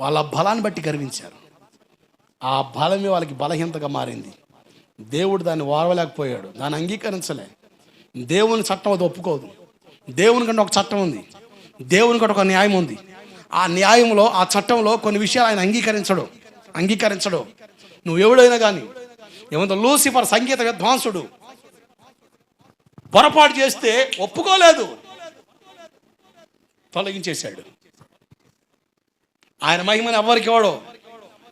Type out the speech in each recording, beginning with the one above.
వాళ్ళ బలాన్ని బట్టి గర్వించారు. ఆ బలమే వాళ్ళకి బలహీనతగా మారింది. దేవుడు దాన్ని వారవలేకపోయాడు దాన్ని అంగీకరించలే. దేవుని చట్టం అది ఒప్పుకోదు. దేవుని కంటే ఒక చట్టం ఉంది. దేవుని కంటే ఒక న్యాయం ఉంది. ఆ న్యాయంలో ఆ చట్టంలో కొన్ని విషయాలు ఆయన అంగీకరించడు. అంగీకరించడు. నువ్వు ఎవడైనా కానీ ఏమంత లూసిఫర్ సంగీత విద్వాంసుడు పొరపాటు చేస్తే ఒప్పుకోలేదు. తొలగించేశాడు. ఆయన మహిమను ఎవరికి ఇవ్వడు?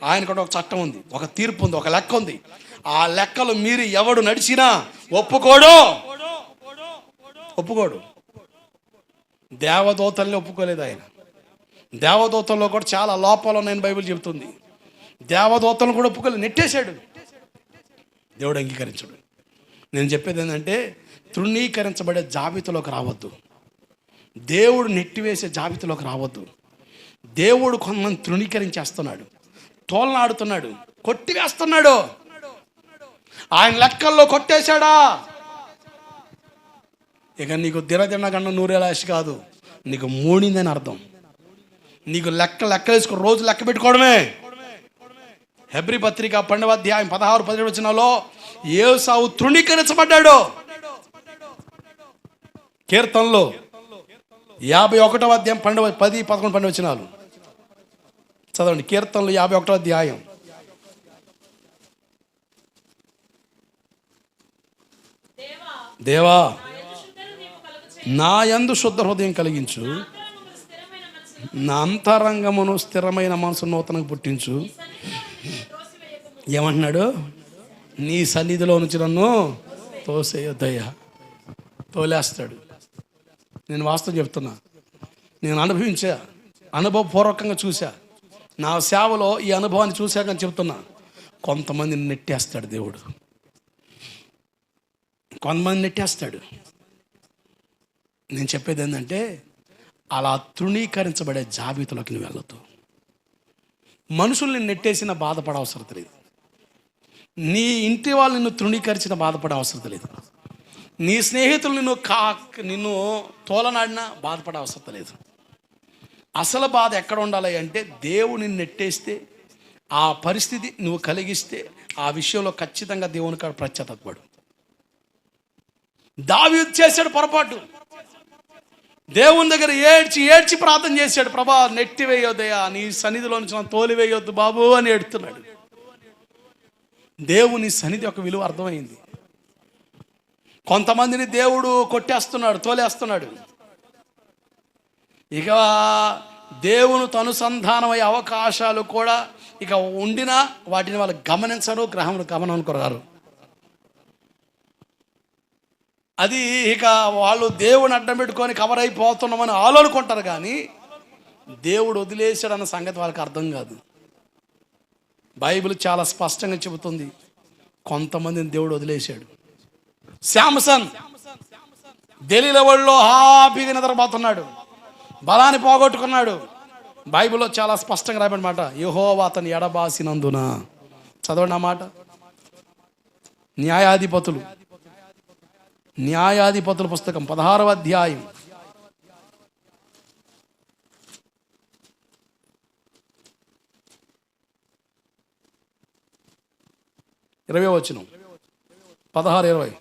ఆయన కూడా ఒక చట్టం ఉంది ఒక తీర్పు ఉంది ఒక లెక్క ఉంది. ఆ లెక్కలు మీరు ఎవడు నడిచినా ఒప్పుకోడు. ఒప్పుకోడు. దేవదూతల్ని ఒప్పుకోలేదు ఆయన. దేవదూతల్లో కూడా చాలా లోపాలు ఉన్నాయని బైబిల్ చెబుతుంది. దేవదూతలను కూడా ఒప్పుకోలేదు నెట్టేశాడు. దేవుడు అంగీకరించడు. నేను చెప్పేది ఏంటంటే తృణీకరించబడే జాబితాలోకి రావద్దు. దేవుడు నెట్టివేసే జాబితాలోకి రావద్దు. దేవుడు కొంతమంది తృణీకరించేస్తున్నాడు. తోలనాడుతున్నాడు. కొట్టివేస్తున్నాడు. ఆయన లెక్కల్లో కొట్టేశాడా? ఇక నీకు దినదిన కన్నా నూరేలాశ కాదు. నీకు మూడిందని అర్థం. నీకు లెక్క లెక్క వేసుకుని రోజు లెక్క పెట్టుకోవడమే. హెబ్రి పత్రిక పన్నెండవ అధ్యాయం పదహారు పదిహేడు వచ్చినలో ఏసావు తృణీకరించబడ్డాడు. కీర్తనలో యాభై ఒకటవ అధ్యాయం పన్నెండవ పది పదకొండు పండుగ వచ్చినాలు చదవండి. కీర్తనలు యాభై ఒకటో అధ్యాయం. దేవా నా యందు శుద్ధ హృదయం కలిగించు. నా అంతరంగమును స్థిరమైన మనసు నూతనకు పుట్టించు. ఏమంటున్నాడు? నీ సన్నిధిలో నుంచి నన్ను తోసేయొద్దయ్యా. తోలేస్తాడు. నేను వాస్తవం చెప్తున్నా. నేను అనుభవించా. అనుభవపూర్వకంగా చూసా నా సేవలో ఈ అనుభవాన్ని చూశాకని చెప్తున్నా. కొంతమందిని నెట్టేస్తాడు దేవుడు. కొంతమంది నెట్టేస్తాడు. నేను చెప్పేది ఏంటంటే అలా తృణీకరించబడే జాబితాలోకి నువ్వు వెళ్ళొద్దు. మనుషుల్ని నెట్టేసిన బాధపడ అవసరం లేదు. నీ ఇంటి వాళ్ళు నిన్ను తృణీకరించిన బాధపడే అవసరం లేదు. నీ స్నేహితులు నిన్ను కా నిన్ను తోలనాడినా బాధపడే అవసరం లేదు. అసలు బాధ ఎక్కడ ఉండాలి అంటే దేవుని నెట్టేస్తే ఆ పరిస్థితి నువ్వు కలిగిస్తే ఆ విషయంలో ఖచ్చితంగా దేవుని కాడ ప్రత్యేతపడు దావి చేశాడు పొరపాటు. దేవుని దగ్గర ఏడ్చి ఏడ్చి ప్రార్థన చేశాడు ప్రభా నెట్టి వేయొద్దయా నీ సన్నిధిలో నుంచి తోలివేయొద్దు తోలి వేయొద్దు బాబు అని ఏడుతున్నాడు. దేవుని సన్నిధి యొక్క విలువ అర్థమైంది. కొంతమందిని దేవుడు కొట్టేస్తున్నాడు తోలేస్తున్నాడు. ఇక దేవునితో అనుసంధానమయ్యే అవకాశాలు కూడా ఇక ఉండినా వాటిని వాళ్ళు గమనించరు గ్రహములు గమనం కొరారు అది ఇక వాళ్ళు దేవుని అడ్డం పెట్టుకొని కవర్ అయిపోతున్నామని ఆలోనుకుంటారు కానీ దేవుడు వదిలేశాడన్న సంగతి వాళ్ళకి అర్థం కాదు. బైబిల్ చాలా స్పష్టంగా చెబుతుంది కొంతమందిని దేవుడు వదిలేశాడు. శాంసన్ ఢిల్లీలో వాళ్ళు హాపీగా నిద్రపోతున్నాడు బలాన్ని పోగొట్టుకున్నాడు. బైబిల్లో చాలా స్పష్టంగా రాబడిమాట యహోవా అతను ఎడబాసినందున. చదవండి ఆ మాట. న్యాయాధిపతులు. న్యాయాధిపతుల పుస్తకం పదహారవ అధ్యాయం. ఇరవై వచ్చిన పదహారు ఇరవై.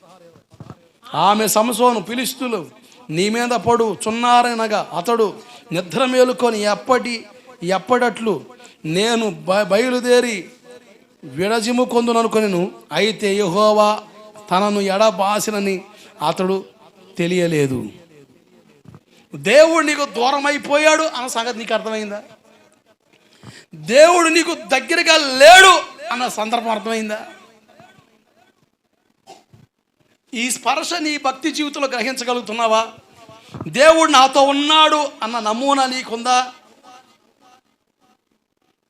ఆమె సంసోను పిలిస్తులు నీ మీద పడు చున్నారనగా అతడు నిద్ర మేలుకొని ఎప్పటి ఎప్పటట్లు నేను బ- బయలుదేరి విడజిము కొందుననుకొనిను అయితే యహోవా తనను ఎడబాసినని అతడు తెలియలేదు. దేవుడు నీకు దూరం అయిపోయాడు అన్న సంగతి నీకు అర్థమైందా? దేవుడు నీకు దగ్గరగా లేడు అన్న సందర్భం అర్థమైందా? ఈ స్పర్శ నీ భక్తి జీవితంలో గ్రహించగలుగుతున్నావా? దేవుడు నాతో ఉన్నాడు అన్న నమూనా నీకుందా?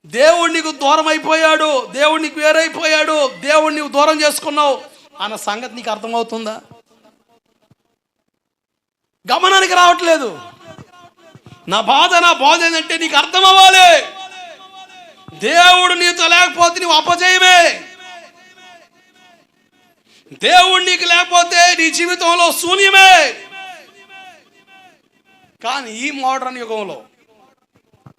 దేవుడు నీకు దూరం అయిపోయాడు దేవుడు నీకు వేరైపోయాడు దేవుడు నీకు దూరం చేసుకున్నావు అన్న సంగతి నీకు అర్థమవుతుందా? గమనానికి రావట్లేదు. నా బాధ నా బాధ ఏంటంటే నీకు అర్థం అవ్వాలి దేవుడు నీతో లేకపోతే నీవు అపజయమే. దేవుడు నీకు లేకపోతే నీ జీవితంలో శూన్యమే. కానీ ఈ మోడర్న్ యుగంలో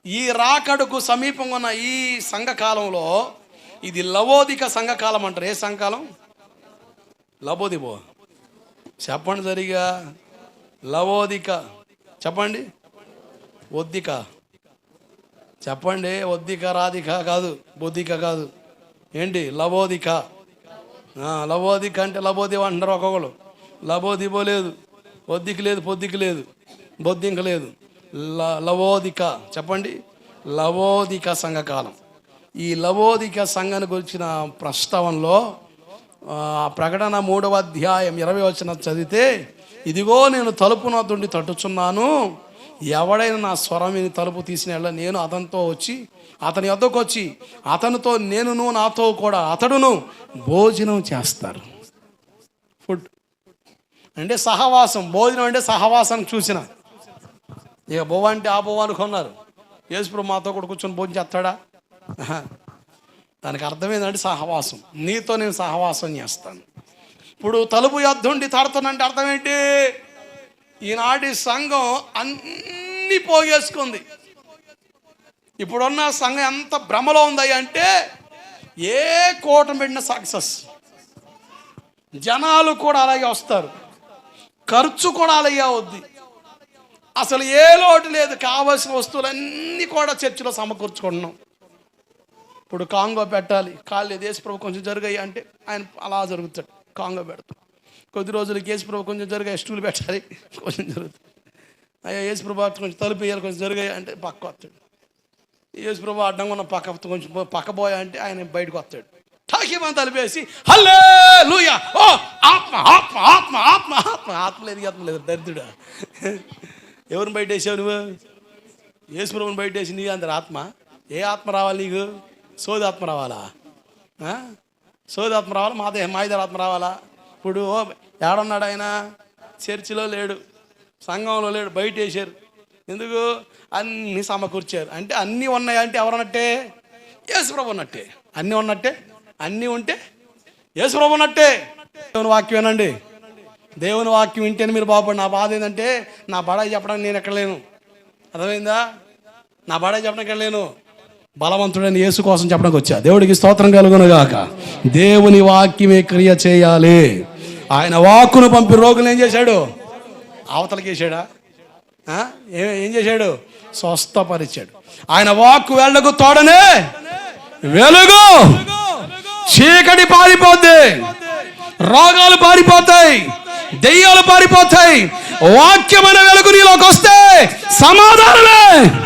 ఈ రాకడకు సమీపంగా ఉన్న ఈ సంఘకాలంలో ఇది లవోదిక సంఘకాలం అంటారు. ఏ సంఘకాలం లవోదిబో చెప్పండి సరిగా. లవోదిక. చెప్పండి. ఒద్దిక. చెప్పండి. ఒద్దిక రాధిక కాదు. బొద్దిక కాదు. ఏంటి? లవోదిక. లవోదిక అంటే లబోదివ అంటారు ఒక్కొక్కరు. లబోదిబో లేదు బొద్దికి లేదు పొద్దికి లేదు బొద్దింక లేదు. ల లవోదిక చెప్పండి? లవోదిక సంఘకాలం ఈ లవోదిక సంఘానికి వచ్చిన ప్రస్తావనలో ప్రకటన మూడవ అధ్యాయం ఇరవై వచ్చిన చదివితే ఇదిగో నేను తలుపు నొద్దుండి తట్టుచున్నాను ఎవడైనా నా స్వరం విని తలుపు తీసిన వెళ్ళ నేను అతనితో వచ్చి అతని వద్దకు వచ్చి అతనితో నేనును నాతో కూడా అతడును భోజనం చేస్తారు. ఫుడ్. అంటే సహవాసం భోజనం అంటే సహవాసం చూసిన. ఇక బొవ్వ అంటే ఆ బొవ్వ అనుకున్నారు. యేసుప్రభు మాతో కూడా కూర్చొని భోజనం చేస్తాడా? దానికి అర్థం ఏంటంటే సహవాసం. నీతో నేను సహవాసం చేస్తాను. ఇప్పుడు తలుపు యొద్దుండి తడుతానంటే అర్థం ఏంటి? ఈనాటి సంఘం అన్ని పోగేసుకుంది. ఇప్పుడున్న సంఘం ఎంత భ్రమలో ఉంది అంటే ఏ కూటమి పెట్టిన సక్సెస్. జనాలు కూడా అలాగే వస్తారు. ఖర్చు కూడా అలాగే అవుద్ది. అసలు ఏ లోటు లేదు. కావలసిన వస్తువులన్నీ కూడా చర్చిలో సమకూర్చుకుంటున్నాం. ఇప్పుడు కాంగో పెట్టాలి. కాళ్ళు దేశ ప్రభు కొంచెం జరిగాయి అంటే ఆయన అలా జరుగుతాడు. కాంగో పెడతాం. కొద్ది రోజులకి యేసు ప్రభు కొంచెం జరిగా స్టూలు పెట్టాలి. కొంచెం జరుగుతుంది. అయ్యా యేసు ప్రభు కొంచెం తలుపు వేయాలి కొంచెం జరిగాయి అంటే పక్క వస్తాడు. యేసు ప్రభు అడ్డంగా ఉన్న పక్క కొంచెం పక్క పోయా అంటే ఆయన బయటకు వస్తాడు. ఠాకిమని తలిపేసి హల్లే లూయా ఓ ఆత్మ ఆత్మ ఆత్మ ఆత్మ ఆత్మ. ఆత్మ లేదు ఆత్మ లేదు దరిద్రుడా. ఎవరిని బయట వేసావు నువ్వు? యేసు ప్రభుని బయట వేసి నీ అందరు ఆత్మ. ఏ ఆత్మ రావాలి నీకు? సోది ఆత్మ రావాలా? సోది ఆత్మ రావాలా? మాదే మాయిదారు ఆత్మ రావాలా? ఇప్పుడు ఏడన్నాడు ఆయన చర్చిలో లేడు. సంఘంలో లేడు. బయట వేసారు ఎందుకు? అన్నీ సమకూర్చారు. అంటే అన్నీ ఉన్నాయి అంటే ఎవరన్నట్టే? యేసుప్రభు ఉన్నట్టే. అన్నీ ఉన్నట్టే? అన్నీ ఉంటే? యేసుప్రభు ఉన్నట్టే. దేవుని వాక్యం ఏనండి దేవుని వాక్యం వింటేనే మీరు బాగుపడి నా బాధ ఏంటంటే నా బడాయి చెప్పడానికి నేను ఎక్కడ లేను. అర్థమైందా? నా బడాయి చెప్పడానికి ఎక్కడ లేను. బలవంతుడైన యేసు కోసం చెప్పడానికి వచ్చా. దేవుడికి స్తోత్రం కలుగునుగాక దేవుని వాక్యమే క్రియ చేయాలి. ఆయన వాక్కును పంపి రోగులు ఏం చేశాడు? అవతలకి వేసాడా ఏం చేశాడు? స్వస్థపరిచాడు. ఆయన వాక్కు వెళ్ళకు తోడనే వెలుగు. చీకటి పారిపోద్ది. రోగాలు పారిపోతాయి. దెయ్యాలు పారిపోతాయి. వాక్యమైన వెలుగు నీలోకి వస్తే సమాధానమే.